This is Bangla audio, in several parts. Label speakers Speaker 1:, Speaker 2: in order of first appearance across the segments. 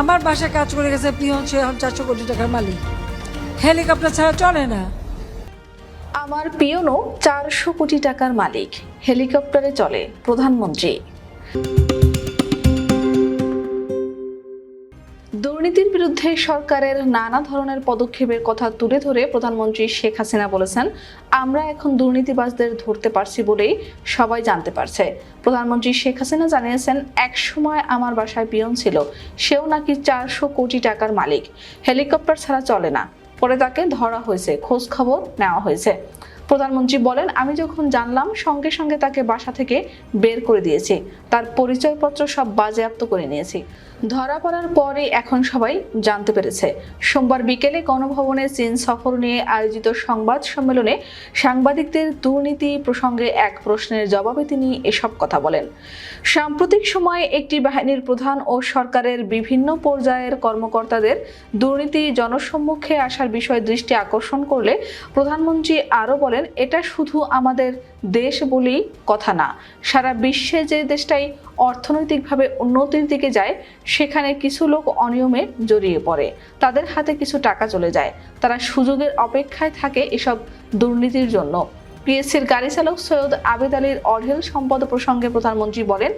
Speaker 1: আমার বাসায় কাজ করে গেছে পিয়ন, সে এখন চারশো কোটি টাকার মালিক। হেলিকপ্টার ছাড়া চলে না।
Speaker 2: আমার পিয়নও চারশো কোটি টাকার মালিক। হেলিকপ্টারে চলে প্রধানমন্ত্রী। দুর্নীতির বিরুদ্ধে সরকারের নানা ধরনের পদক্ষেপের কথা তুলে ধরে প্রধানমন্ত্রী শেখ হাসিনা বলেছেন, আমরা এখন দুর্নীতিবাজদের ধরতে পারছি বলেই সবাই জানতে পারছে। প্রধানমন্ত্রী শেখ হাসিনা জানিয়েছেন এক সময় আমার বাসায় পিয়ন ছিল, সেও নাকি চারশো কোটি টাকার মালিক। হেলিকপ্টার ছাড়া চলে না। পরে তাকে ধরা হয়েছে, খোঁজ খবর নেওয়া হয়েছে। প্রধানমন্ত্রী বলেন, আমি যখন জানলাম, সঙ্গে সঙ্গে তাকে বাসা থেকে বের করে দিয়েছি। তার পরিচয়পত্র সব বাজেয়াপ্ত করে নিয়েছি। ধরা পড়ার পরে এখন সবাই জানতে পেরেছে। সোমবার বিকেলে গণভবনে চীন সফর নিয়ে আয়োজিত সংবাদ সম্মেলনে সাংবাদিকদের দুর্নীতি প্রসঙ্গে এক প্রশ্নের জবাবে তিনি এসব কথা বলেন। সাম্প্রতিক সময়ে একটি বাহিনীর প্রধান ও সরকারের বিভিন্ন পর্যায়ের কর্মকর্তাদের দুর্নীতি জনসম্মুখে আসার বিষয়ে দৃষ্টি আকর্ষণ করলে প্রধানমন্ত্রী আরও বলেন, এটা শুধু আমাদের দেশ বলেই কথা না। সারা বিশ্বে যে দেশটাই অর্থনৈতিকভাবে উন্নতির দিকে যায় সেখানে কিছু লোক অনিয়মে জড়িয়ে পড়ে। তাদের হাতে কিছু টাকা চলে যায়। তারা সুযোগের অপেক্ষায় থাকে এসব দুর্নীতির জন্য। পিএসসির গাড়ি চালক সৈয়দ আবেদ আলীর অঢেল সম্পদ প্রসঙ্গে প্রধানমন্ত্রী বলেন,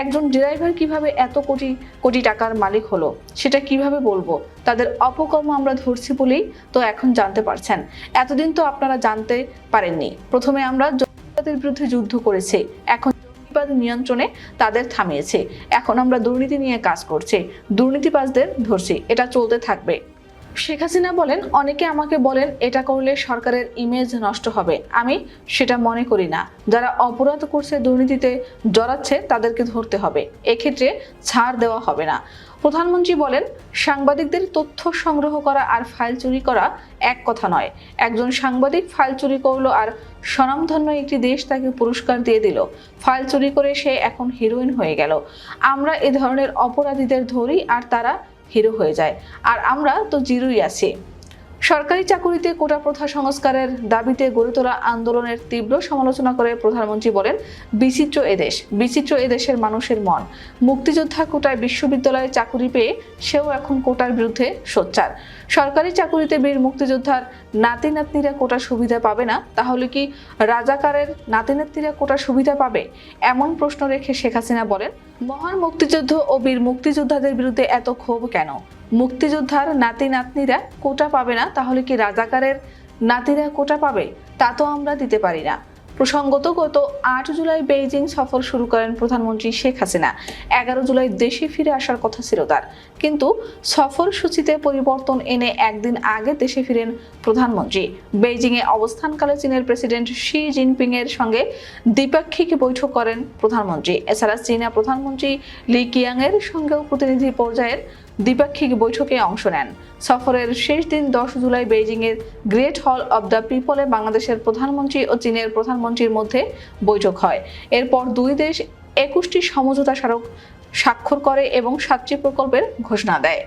Speaker 2: একজন ড্রাইভার কীভাবে এত কোটি কোটি টাকার মালিক হলো? সেটা কীভাবে বলব? তাদের অপকর্ম আমরা ধরছি বলেই তো এখন জানতে পারছেন। এতদিন তো আপনারা জানতে পারেননি। প্রথমে আমরা জঙ্গিবাদের বিরুদ্ধে যুদ্ধ করেছি। এখন জঙ্গিবাদ নিয়ন্ত্রণে তাদের থামিয়েছে। এখন আমরা দুর্নীতি নিয়ে কাজ করছি। দুর্নীতিবাজদের ধরছি। এটা চলতে থাকবে। শেখ হাসিনা বলেন, অনেকে আমাকে বলেন, এটা করলে সরকারের ইমেজ নষ্ট হবে। আমি সেটা মনে করি না। যারা অপরাধ করছে দুর্নীতিতে জড়াচ্ছে, তাদেরকে ধরতে হবে। এক্ষেত্রে ছাড় দেওয়া হবে না। প্রধানমন্ত্রী বলেন, সাংবাদিকদের তথ্য সংগ্রহ করা আর ফাইল চুরি করা এক কথা নয়। একজন সাংবাদিক ফাইল চুরি করল আর স্বনামধন্য একটি দেশ তাকে পুরস্কার দিয়ে দিল। ফাইল চুরি করে সে এখন হিরোইন হয়ে গেল। আমরা এ ধরনের অপরাধীদের ধরি আর তারা হিরো হয়ে যায়। আর আমরা তো জিরোই আছি। সরকারি চাকুরিতে কোটা প্রথা সংস্কারের দাবিতে গড়ে তোলা আন্দোলনের তীব্র সমালোচনা করে প্রধানমন্ত্রী বলেন, বিচিত্র এদেশ বিচিত্র এদেশের মানুষের মন। মুক্তিযোদ্ধা কোটায় বিশ্ববিদ্যালয়ে চাকুরি পেয়ে সেও এখন কোটার বিরুদ্ধে সোচ্চার। সরকারি চাকুরিতে বীর মুক্তিযোদ্ধার নাতি নাতনিরা কোটা সুবিধা পাবে না, তাহলে কি রাজাকারের নাতি নাতনিরা কোটা সুবিধা পাবে? এমন প্রশ্ন রেখে শেখ হাসিনা বলেন, মহান মুক্তিযুদ্ধ ও বীর মুক্তিযোদ্ধাদের বিরুদ্ধে এত ক্ষোভ কেন? মুক্তিযোদ্ধার নাতি নাতনিরা কোটা পাবে না, তাহলে কি রাজাকারের নাতিরা কোটা পাবে? তা তো আমরা দিতে পারি না। প্রসঙ্গত, গত আট জুলাই বেইজিং সফর শুরু করেন প্রধানমন্ত্রী শেখ হাসিনা। এগারো জুলাই দেশে ফিরে আসার কথা ছিল তার। কিন্তু সফর সূচিতে পরিবর্তন এনে একদিন আগে দেশে ফিরেন প্রধানমন্ত্রী। বেইজিংয়ে অবস্থানকালে চীনের প্রেসিডেন্ট শি জিনপিং এর সঙ্গে দ্বিপাক্ষিক বৈঠক করেন প্রধানমন্ত্রী। এছাড়া চীনা প্রধানমন্ত্রী লি কিয়াং এর সঙ্গেও প্রতিনিধি পর্যায়ের দ্বিপাক্ষিক বৈঠকে অংশ নেন। সফরের শেষ দিন দশ জুলাই বেইজিংয়ের গ্রেট হল অব দ্য পিপলে বাংলাদেশের প্রধানমন্ত্রী ও চীনের প্রধানমন্ত্রীর মধ্যে বৈঠক হয়। এরপর দুই দেশ একুশটি সমঝোতা স্মারক স্বাক্ষর করে এবং সাতটি প্রকল্পের ঘোষণা দেয়।